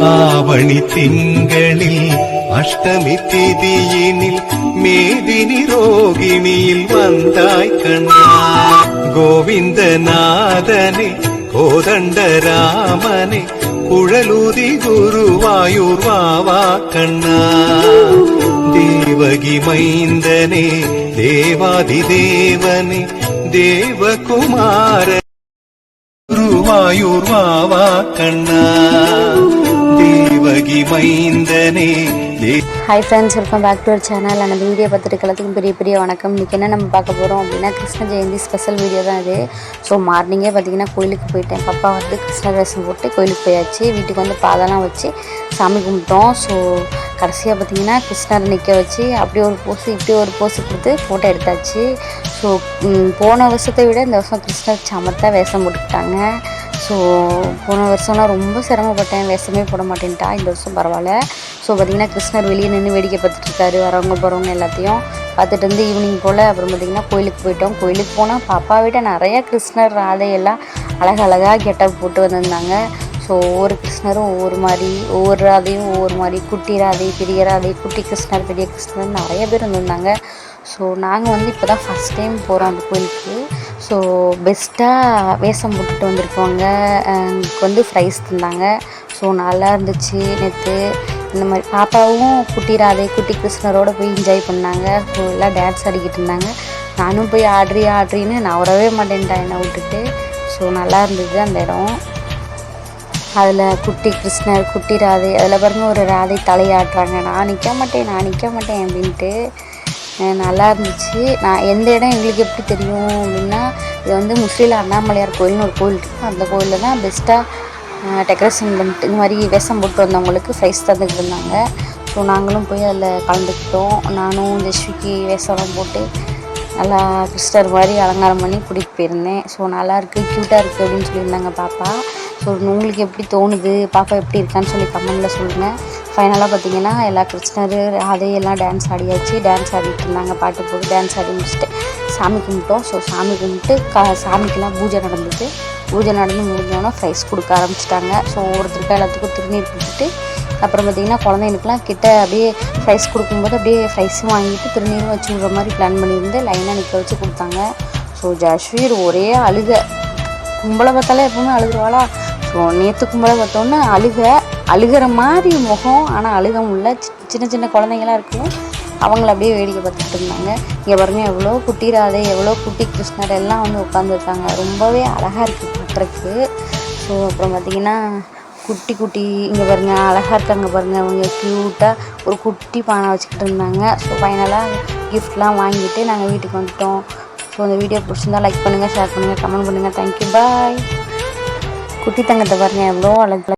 ஆவணி திங்களில் அஷ்டமி திதியினில் மேதினி ரோகிணியில் வந்தாய் கண்ணா. கோவிந்தநாதனே கோதண்டராமனே குழலூதி குருவாயூர் வாவா கண்ணா. தேவகி மைந்தனே தேவாதி தேவனே தேவகுமார குருவாயூர் வாவா கண்ணா. தேவகி மைந்தனே hi friends welcome back to our channel அந்த வீடியோ பார்த்துட்டு எல்லாத்துக்கும் பெரிய பெரிய வணக்கம். இன்றைக்கி என்ன நம்ம பார்க்க போகிறோம் அப்படின்னா கிருஷ்ண ஜெயந்தி ஸ்பெஷல் வீடியோ தான் இது. ஸோ மார்னிங்கே பார்த்தீங்கன்னா கோயிலுக்கு போயிட்டேன். பாப்பா வந்து கிருஷ்ண வேஷம் போட்டு கோயிலுக்கு போயாச்சு. வீட்டுக்கு வந்து பாதெல்லாம் வச்சு சாமி கும்பிட்டோம். ஸோ கடைசியாக பார்த்தீங்கன்னா கிருஷ்ணர் நிற்க வச்சு அப்படி ஒரு போஸ் இப்படி ஒரு போஸ் கொடுத்து ஃபோட்டோ எடுத்தாச்சு. ஸோ போன வருஷத்தை விட இந்த வருஷம் கிருஷ்ணர் சமத்தாக வேஷம் போட்டுக்கிட்டாங்க. ஸோ போன வருஷம்லாம் ரொம்ப சிரமப்பட்டேன். வேஷமே போட மாட்டேன்ட்டா. இந்த வருஷம் பரவாயில்ல. ஸோ பார்த்திங்கன்னா கிருஷ்ணர் வெளியே நின்று வேடிக்கை பார்த்துட்டு இருக்காரு. வரவங்க போகிறவங்க எல்லாத்தையும் பார்த்துட்டு வந்து ஈவினிங் போல் அப்புறம் பார்த்திங்கன்னா கோயிலுக்கு போயிட்டோம். கோயிலுக்கு போனால் பாப்பா விட நிறைய கிருஷ்ணர் ராதையெல்லாம் அழகழகாக கெட்டப் போட்டு வந்திருந்தாங்க. ஸோ ஒவ்வொரு கிருஷ்ணரும் ஒவ்வொரு மாதிரி ஒவ்வொரு ராதையும் ஒவ்வொரு மாதிரி குட்டி ராதை பெரிய ராதை குட்டி கிருஷ்ணர் பெரிய கிருஷ்ணர் நிறைய பேர் வந்திருந்தாங்க. ஸோ நாங்கள் வந்து இப்போ தான் ஃபஸ்ட் டைம் போகிறோம் அந்த கோயிலுக்கு. ஸோ பெஸ்ட்டாக வேஷம் போட்டுட்டு வந்திருக்கவங்க எனக்கு வந்து ஃப்ரைஸ் தந்தாங்க. ஸோ நல்லா இருந்துச்சு நேற்று இந்த மாதிரி பாப்பாவும் குட்டி ராதை குட்டி கிருஷ்ணரோட போய் என்ஜாய் பண்ணாங்க. ஸோ எல்லாம் டான்ஸ் ஆடிக்கிட்டு இருந்தாங்க. நானும் போய் ஆட்ரி ஆட்ரின்னு நான் வரவே மாட்டேன்டா என்னை விட்டுட்டு. ஸோ நல்லா இருந்தது அந்த இடம். அதில் குட்டி கிருஷ்ணர் குட்டி ராதை அதில் பாருங்கள் ஒரு ராதை தலையாட்டுறாங்க. நான் நிற்க மாட்டேன் நான் நிற்க மாட்டேன் அப்படின்ட்டு. நல்லா இருந்துச்சு நான் எந்த இடம் எங்களுக்கு எப்படி தெரியும் அப்படின்னா இது வந்து முஸ்லீல அண்ணாமலையார் கோயில்னு ஒரு கோயில் இருக்குது அந்த கோயிலில் தான் பெஸ்ட்டாக டெக்கரேஷன் பண்ணிட்டு இந்த மாதிரி வேஷம் போட்டு வந்தவங்களுக்கு ப்ரைஸ் தந்துக்கிட்டு இருந்தாங்க. ஸோ நாங்களும் போய் அதில் கலந்துக்கிட்டோம். நானும் ஜெஸ்விக்கு வேஷம்லாம் போட்டு நல்லா கிறிஸ்டர் மாதிரி அலங்காரம் பண்ணி கூட்டிகிட்டு போயிருந்தேன். ஸோ நல்லாயிருக்கு க்யூட்டாக இருக்குது அப்படின்னு சொல்லியிருந்தாங்க பாப்பா. ஸோ உங்களுக்கு எப்படி தோணுது? பாப்பா எப்படி இருக்கான்னு சொல்லி கமெண்டில் சொல்லுங்கள் ஃபைனலாக பார்த்தீங்கன்னா எல்லா கிருஷ்ணர் அதே எல்லாம் டான்ஸ் ஆடியாச்சு. டான்ஸ் ஆடிட்டு இருந்தாங்க பாட்டு போட்டு டான்ஸ் ஆடி முடிச்சுட்டு சாமி கும்பிட்டோம். ஸோ சாமி கும்பிட்டு கா சாமிக்கெல்லாம் பூஜை நடந்துச்சு பூஜை நடந்து முடிஞ்சோன்னா ப்ரைஸ் கொடுக்க ஆரம்பிச்சிட்டாங்க. ஸோ ஒருத்தருக்கு எல்லாத்துக்கும் திருநீர் கொடுத்துட்டு அப்புறம் பார்த்தீங்கன்னா குழந்தைங்களுக்குலாம் கிட்ட அப்படியே ப்ரைஸ் கொடுக்கும்போது அப்படியே ப்ரைஸும் வாங்கிட்டு திருநீரும் வச்சு விடுற மாதிரி பிளான் பண்ணியிருந்து லைனாக நிற்க வச்சு கொடுத்தாங்க. ஸோ ஜஸ்வீர் ஒரே அழுக. கும்பலை பார்த்தாலே எப்பவுமே அழுகுவாளா ஸோ நேற்று கும்பலை பார்த்தோன்னே அழுக. அழுகிற மாதிரி முகம் ஆனால் அழுக முடியல சி- சின்ன சின்ன குழந்தைங்களாம் இருக்கும். அவங்கள அப்படியே வேடிக்கை பார்த்துட்டு இருந்தாங்க. இங்கே பாருங்க எவ்வளோ குட்டி ராதை எவ்வளோ குட்டி கிருஷ்ணர் எல்லாம் வந்து உட்காந்துருக்காங்க ரொம்பவே அழகாக இருக்குது பார்க்குறதுக்கு. ஸோ அப்புறம் பார்த்தீங்கன்னா குட்டி குட்டி இங்கே பாருங்க அழகாக இருக்காங்க பாருங்கள் அவங்க க்யூட்டாக ஒரு குட்டி பானை வச்சுக்கிட்டு இருந்தாங்க. ஸோ ஃபைனலாக கிஃப்ட்லாம் வாங்கிட்டு நாங்கள் வீட்டுக்கு வந்துட்டோம். ஸோ இந்த வீடியோ பிடிச்சிருந்தா லைக் பண்ணுங்கள் ஷேர் பண்ணுங்கள் கமெண்ட் பண்ணுங்கள் தேங்க்யூ பாய் குட்டி தங்கத்தை பாருங்கள் எவ்வளோ அழகு